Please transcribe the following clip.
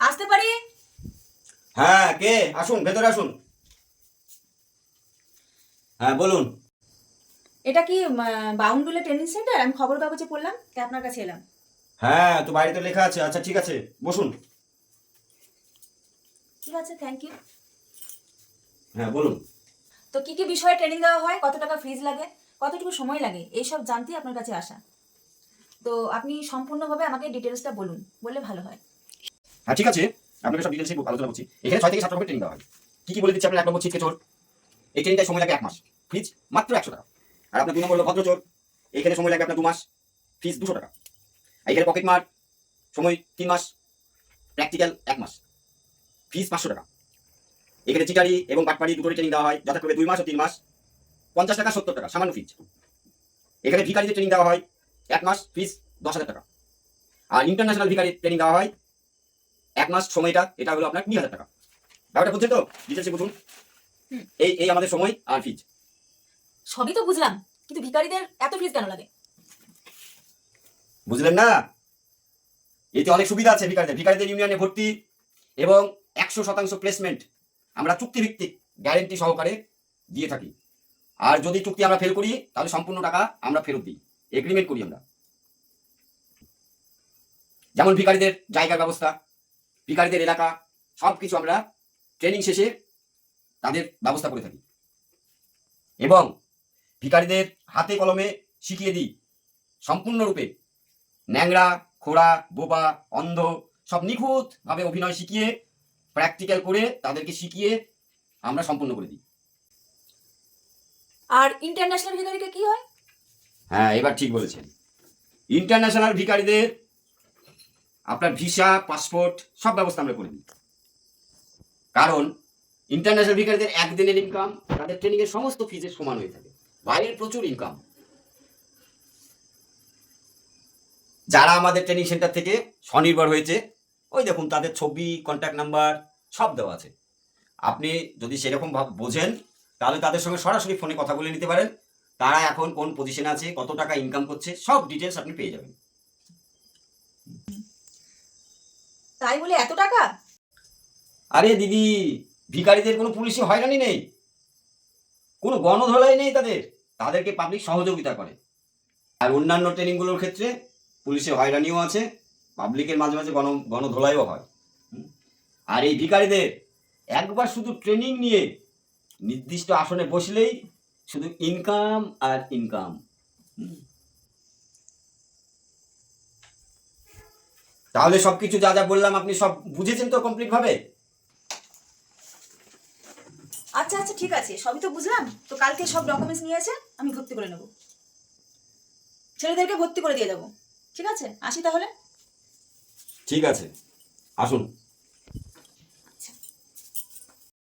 আসতে পারি? হ্যাঁ কে? আসুন ভেতরে আসুন। হ্যাঁ বলুন। এটা কি বাউন্ডুলে ট্রেনিং সেন্টার? আমি খবর কাগজে পড়লাম তাই আপনার কাছে এলাম। হ্যাঁ তো বাড়িতে লেখা আছে। আচ্ছা ঠিক আছে বসুন। ঠিক আছে থ্যাংক ইউ হ্যাঁ বলুন। তো কি কি বিষয়ে ট্রেনিং দেওয়া হয়? কত টাকা ফিজ লাগে? কতটুকু সময় লাগে? এইসব জানতেই আপনার কাছে আসা। তো আপনি সম্পূর্ণভাবে আমাকে ডিটেলসটা বলুন বললে ভালো হয়। হ্যাঁ ঠিক আছে, আপনাকে সব ডিটেলসে আলোচনা করছি। এখানে ছয় থেকে সাত রকমের ট্রেনিং দেওয়া হয়। কি কি বলে দিচ্ছি আপনার? এক নম্বর ছিটকে চোর। এই ট্রেনিংটায় সময় লাগে এক মাস। ফিজ মাত্র একশো টাকা। আর আপনার দু নম্বর হলো ভদ্র চোর এখানে সময় লাগে আপনার দু মাস। ফিজ দুশো টাকা। এখানে পকেট মার। সময় তিন মাস। প্র্যাকটিক্যাল এক মাস। ফিজ পাঁচশো টাকা। এখানে চিটারি এবং বাটপাড়ি দুটো ট্রেনিং দেওয়া হয়। যথাক্রমে দুই মাস ও তিন মাস। পঞ্চাশ টাকা, সত্তর টাকা, সামান্য ফিজ এখানে ভিকারিদের ট্রেনিং দেওয়া হয় এক মাস। ফিজ দশ হাজার টাকা। আর ইন্টারন্যাশনাল ভিকারি ট্রেনিং দেওয়া হয় এক মাস সময়টা এটা হলো আপনার কুড়ি হাজার টাকা। ব্যাপারটা বুঝছেন তো? ডিটেলসে বুঝুন। এই এই আমাদের সময় আর ফিজ সবই তো বুঝলাম কিন্তু ভিখারিদের এত ফিজ কেন লাগে? বুঝলেন না? এতে অনেক সুবিধা আছে ভিকারিদের ভিকারিদের ইউনিয়নে ভর্তি এবং একশো শতাংশ প্লেসমেন্ট আমরা চুক্তিভিত্তিক গ্যারেন্টি সহকারে দিয়ে থাকি। আর যদি চুক্তি আমরা ফেল করি তাহলে সম্পূর্ণ টাকা আমরা ফেরত দিই। এগ্রিমেন্ট করি আমরা। যেমন ভিকারিদের জায়গার ব্যবস্থা ভিকারিদের এলাকা সব কিছু আমরা ট্রেনিং শেষে তাদের ব্যবস্থা করে থাকি। এবং ভিকারিদের হাতে কলমে শিখিয়ে দিই সম্পূর্ণরূপে। ন্যাংরা খোড়া বোবা অন্ধ সব নিখুঁতভাবে অভিনয় শিখিয়ে প্র্যাকটিক্যাল করে তাদেরকে শিখিয়ে আমরা সম্পূর্ণ করে দিই। আর ইন্টারন্যাশনাল ভিখারিকে কি হয়? হ্যাঁ এবার ঠিক বলেছেন। ইন্টারন্যাশনাল ভিকারিদের আপনার ভিসা, পাসপোর্ট, সব ব্যবস্থা আমরা করে দিই। কারণ ইন্টারন্যাশনাল ভিকারিদের একদিনের ইনকাম তাদের ট্রেনিংয়ের সমস্ত ফিজের সমান হয়ে থাকে। বাইরের প্রচুর ইনকাম যারা আমাদের ট্রেনিং সেন্টার থেকে স্বনির্ভর হয়েছে, ওই দেখুন, তাদের ছবি কন্ট্যাক্ট নাম্বার সব দেওয়া আছে। আপনি যদি সেরকম ভাব বোঝেন, তাহলে তাদের সঙ্গে সরাসরি ফোনে কথা বলে নিতে পারেন। তারা এখন কোন পজিশনে আছে, কত টাকা ইনকাম করছে, সব ডিটেলস আপনি পেয়ে যাবেন। তাই বলে এত টাকা? আরে দিদি, ভিখারিদের কোনো পুলিশি হয়রানি নেই। কোনো গণধোলাই নেই তাদের। তাদেরকে পাবলিক সহযোগিতা করে। আর অন্যান্য ট্রেনিংগুলোর ক্ষেত্রে পুলিশে হয়রানিও আছে পাবলিকের মাঝে মাঝে গণ, গণধোলাইও হয়। আর এই ভিখারিদের একবার শুধু ট্রেনিং নিয়ে নির্দিষ্ট আসনে বসলেই শুধু ইনকাম আর ইনকাম তাহলে সবকিছু যা যা বললাম আপনি সব বুঝেছেন তো কমপ্লিট ভাবে? আচ্ছা আচ্ছা ঠিক আছে। সবই তো বুঝলাম। তো কালকে সব ডকুমেন্টস নিয়ে এসে আমি ভর্তি করে নেব। ছেলেদেরকে ভর্তি করে দিয়ে দেবো। ঠিক আছে? আসি তাহলে? ঠিক আছে। আসুন।